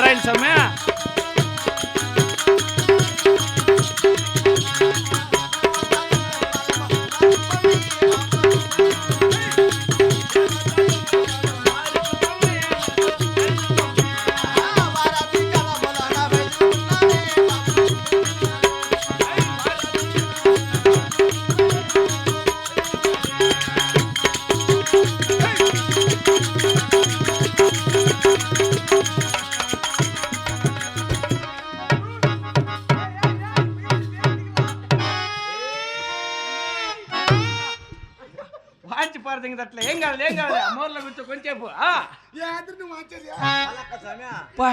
நாராயணசாமி. అట్లా ఏం కాదు ఏం కాదు అమ్మోర్లో కూర్చో కొంచెంసేపు. ఆ. పా.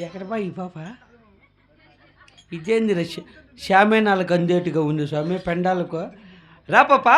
ఎక్కడ బా ఈ పాప? ఇదేంది శ్యామే నాలుగు అందేటిగా ఉంది స్వామి పెండాలకు. రా పాపా.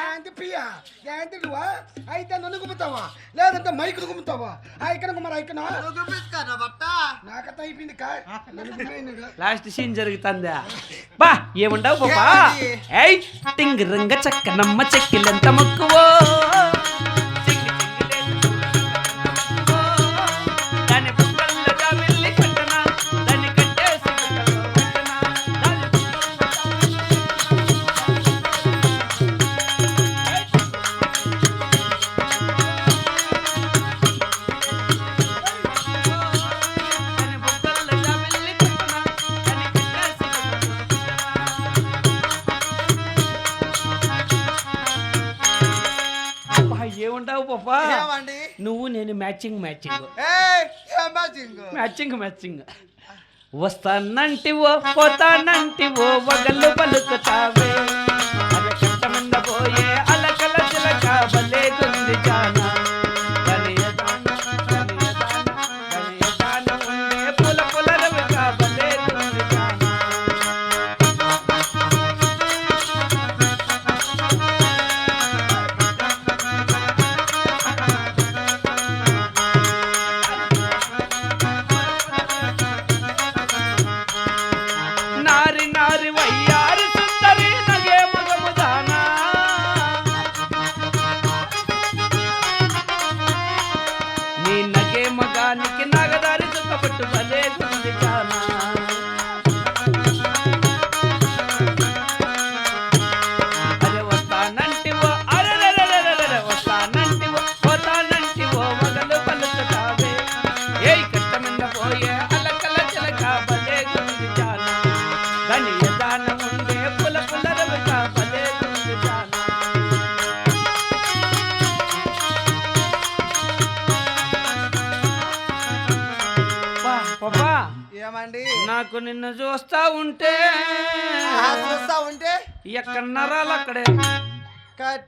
ఏలప్పయ్యా అయితే నన్ను గుమ్ముతావా? లేదంటే మైకులు గుమ్ముతావా? ఐకన గుమ్మరా ఐకన నాకత అయిపోయింది కా? లాస్ట్ సీన్ జరుగుతుందా? బా ఏముండవు? ఏయ్ టింగ్ రంగ చక్క నమ్మ చెక్కిలంత మక్కువో. పాపా ఏమండి నువ్వు నేను మ్యాచింగ్ మ్యాచింగ్ మ్యాచింగ్ మ్యాచింగ్ వస్తానంటివో పోతానంటివో వగలు పలుకుతావే పోయే నాకు నిన్ను చూస్తా ఉంటే. ఆ చూస్తా ఉంటే? ఎక్కడ నరాలు అక్కడే? కట్.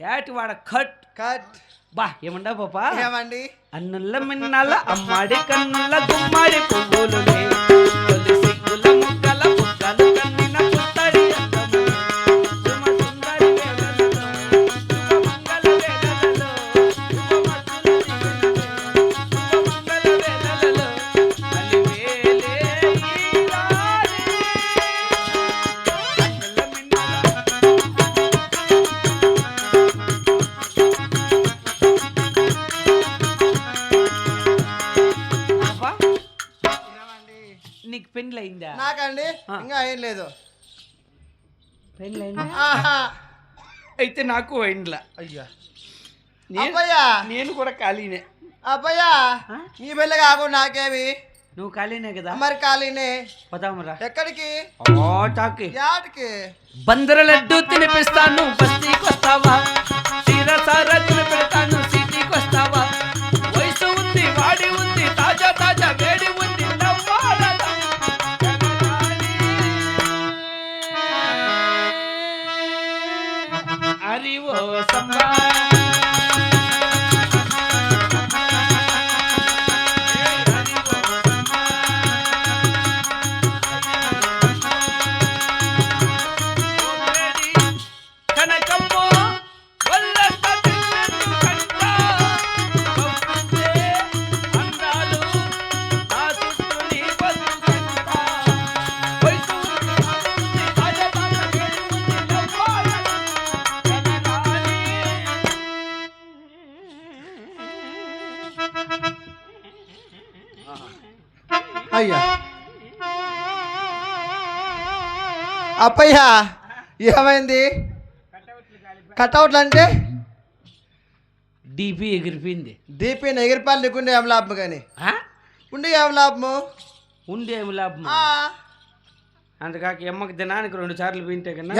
ఏటి వాడ కట్? కట్. బా ఏమండా పాపా ఏమండి? అన్నుల మిన్నల అమ్మాడి కన్నుల గుమ్మాడి పువ్వులులే తొలి సిగ్గుల ముక్కల బుక్కలు ఇంకా ఏం లేదు. ఆహా. అయితే నాకు అయిండ్లా అయ్యా. నేను అబ్బయ్యా. నేను కూడా ఖాళీనే. అబ్బయ్యా. ఆ? నీ పెళ్ళి కాకుండా నాకేమి? నువ్వు ఖాళీనే కదా? మరి ఖాళీనే. పదామురా. ఎక్కడికి? ఓ టాకి యాటికి? బందర లడ్డు తినిపిస్తాను బస్తీకి వస్తావా తీర సారా తినిపెడతాను అయ్యా. అప్పయ్యా ఏమైంది? కట్అవుట్లు అంటే డీపీ ఎగిరిపోయింది. డీపీని ఎగిరిపాలు నీకుండే ఏం లాభం కానీ? ఉండే ఏం లాభము? ఉండే ఏం లాభం అందుకాక ఎమ్మకి దినానికి రెండు సార్లు వింటే కన్నా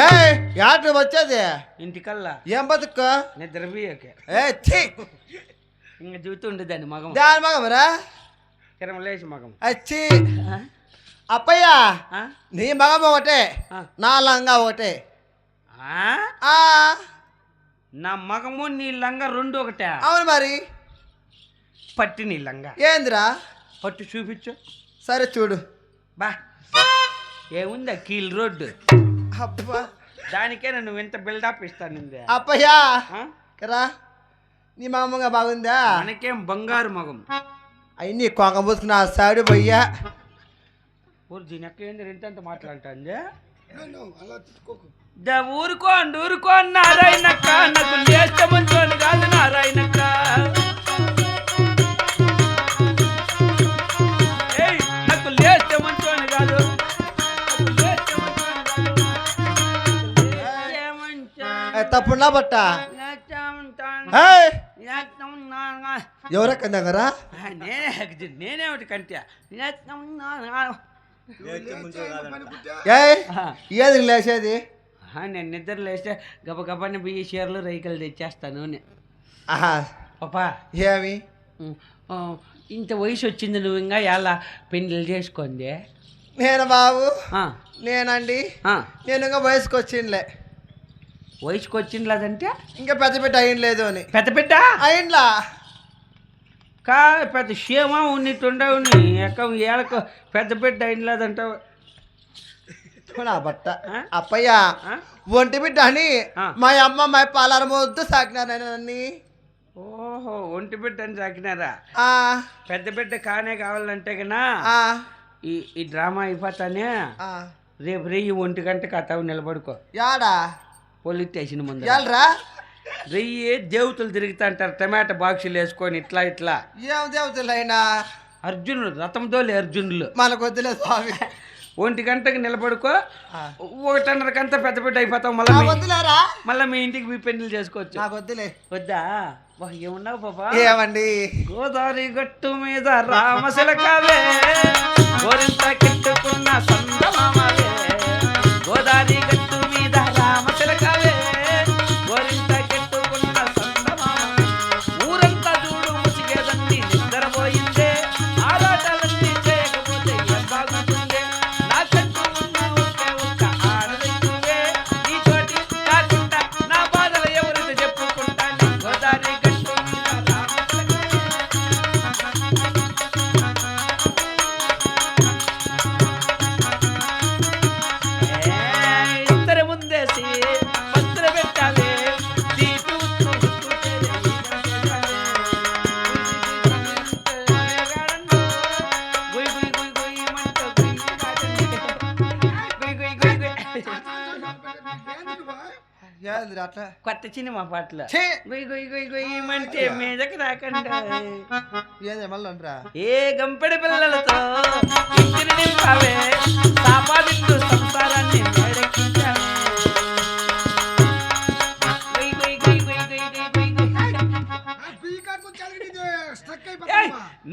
యాట వచ్చేది? ఇంటికల్లా. ఏం బతుకు? నిద్ర బియ్యకే ఏ ఇంకా చూతుండే మగం. దాని మగమరా? తిరమలేసి మగం. అచ్చి. అప్పయ్య? నీ మగం ఒకటే. నా లంగా ఒకటే. ఆ? ఆ. నా మగము నీ లంగా రెండు ఒకటే. అవును మరి. పట్టి నీ లంగా. ఏందిరా? పట్టు చూపించు. సరే చూడు. బా. ఏముందా కీల్ రోడ్డు? అబ్బా. దానికే నువ్వు ఇంత బిల్డప్ ఇస్తాను అప్పయ్యా. కరా నీ మామగా బాగుందా? మనకేం బంగారు మగం. అవన్నీ కొంగ పోసుకుని ఆ సాడు పోయ్యా ఊరు దీని ఎక్క ఏంది? రెండంత మాట్లాడుతుంది ఊరుకో అండి ఊరుకో నారాయణక్క. నాకు లేచమని కాదు నారాయణక్క. నాకు లేచమని కాదు. ఎవరక్కరా నేనే. ఒకటి కంటే. ఏది లేచేది? నేను నిద్ర లేస్తే గబ గబాని బియ్య చీరలు రైకలు తెచ్చేస్తాను పాపా. ఏమి? ఇంత వయసు వచ్చింది నువ్వు ఇంకా ఎలా పెళ్ళిళ్ళు చేసుకోండి? నేను బాబు? నేనండి. నేను ఇంకా వయసుకు వయసుకు వచ్చిందిలేదంటే ఇంకా పెద్ద పెద్ద అయ్యింలేదు అని. పెద్ద పెద్ద అయిండ్లా కా పెద్ద క్షేమ ఉన్నట్టుండవు నీ. ఎక్క ఏళ్ళకు పెద్ద బిడ్డ అయినలేదంటావు నా బట్ట. ఆ? అప్పయ్య? ఒంటి బిడ్డ అని. మా అమ్మ మా పాలార మొద్దు సాకినారు నన్ను. ఓహో ఒంటి బిడ్డ అని సాకినారా? ఆ, పెద్ద బిడ్డ కానే కావాలంటే కన్నా ఆ, ఈ ఈ డ్రామా అయిపోతానే. ఆ. రేపు రెయ్యి ఒంటి గంట కథవు నిలబడుకో. యాడా? స్టేషన్ ముందు ఎల్రా రెయ్యి దేవతలు తిరుగుతా అంటారు టమాటా బాక్సులు వేసుకొని ఇట్లా ఇట్లా. ఏం దేవతలైనా? అర్జునుడు రథంతోలే అర్జునులు. మనకు వద్దులే స్వామి. ఒంటి గంటకి నిలబడుకో. ఒకటిన్నరకంతా పెద్ద పెద్ద అయిపోతావు నాకు మళ్ళీ వద్దులేరా. మళ్ళీ మీ ఇంటికి మీ పెళ్ళి చేసుకోవచ్చు. నాకు వద్దులే. వద్దా? వా, ఏమున్నావు పాపా? ఏమండి? గోదావరి గట్టు మీద రామశిలకావే గోరింత కెట్టుకున్న సందమామవే కొత్త సినిమా పాటలు గొయ్యి మంటే మీదకి రాకుండా ఏ గంపెడి పిల్లలతో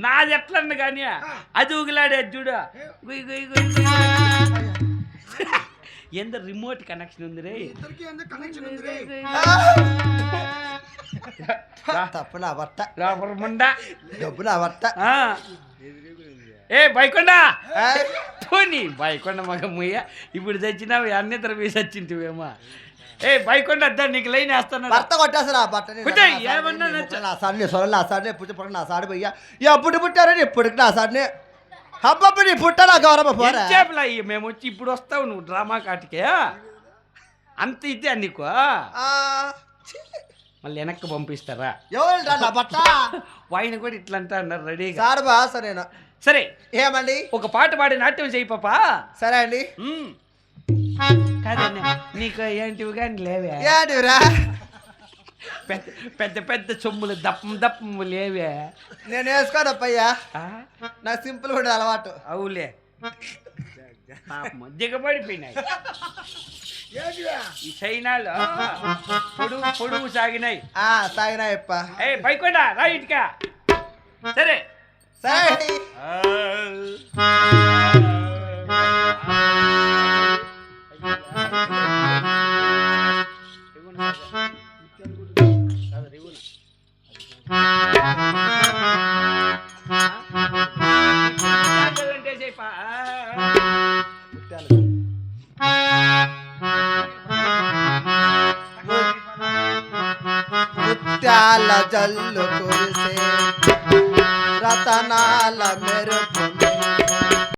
నాది ఎట్లండి కానీ అది ఊగిలాడే చూడు గుయ్ గుయ్ గుయ్ ಎಂದ ರಿಮೋಟ್ ಕನೆಕ್ಷನ್ ಅಂದ್ರೆ తప్పులు అవర్త రాబరముండ డబ్బులు అవర్త ఏ బైకొండ పోనీ బైకొండ మగ ముయ్య. ఇప్పుడు అన్ని అన్నితర వేసి వచ్చింటివేమో ఏ బైకొండ అద్దా నీకు లైన్ వేస్తాను భర్త కొట్టేసరా భర్త ఏమన్నా నా సాడిని సొరలు నా సాడిని ఎప్పుడు నా సాడి పోయ్యా. ఎప్పుడు పుట్టారని ఎప్పుడు నా సాడిని అబ్బప్పుడు నీ పుట్ట నా గౌరవ పోరా? ఎంతసేపులా మేము వచ్చి ఇప్పుడు వస్తావు నువ్వు డ్రామా కాటికే? అంత ఇదే నీకు? మళ్ళీ వెనక్కి పంపిస్తారా? ఎవరురా నా బట్ట? వాయిన కూడా ఇట్లా అంటా అన్నారు రెడీగా. సార్ బాస నేను. సరే. ఏమండి? ఒక పాట పాడి నాట్యం చేయి పాపా. సరే అండి. కాదన్న నీకు ఏంటివి కానీ లేవే. ఏంటిరా పెద్ద పెద్ద పెద్ద సొమ్ములు దప్పం దప్పము లేవే నేను వేసుకోనప్పయ్యా. ఆ? నాకు సింపుల్ ఉండే అలవాటు. అవులే. పాపం దిగబడిపోయినాయి ఈ చైనాలో పొడుగు పొడుగు సాగినాయి. ఆ సాగినా చెప్ప ఏ పైకొండ రా ఇటుకా. సరే. సరే. গাল্য করেছে রাতানা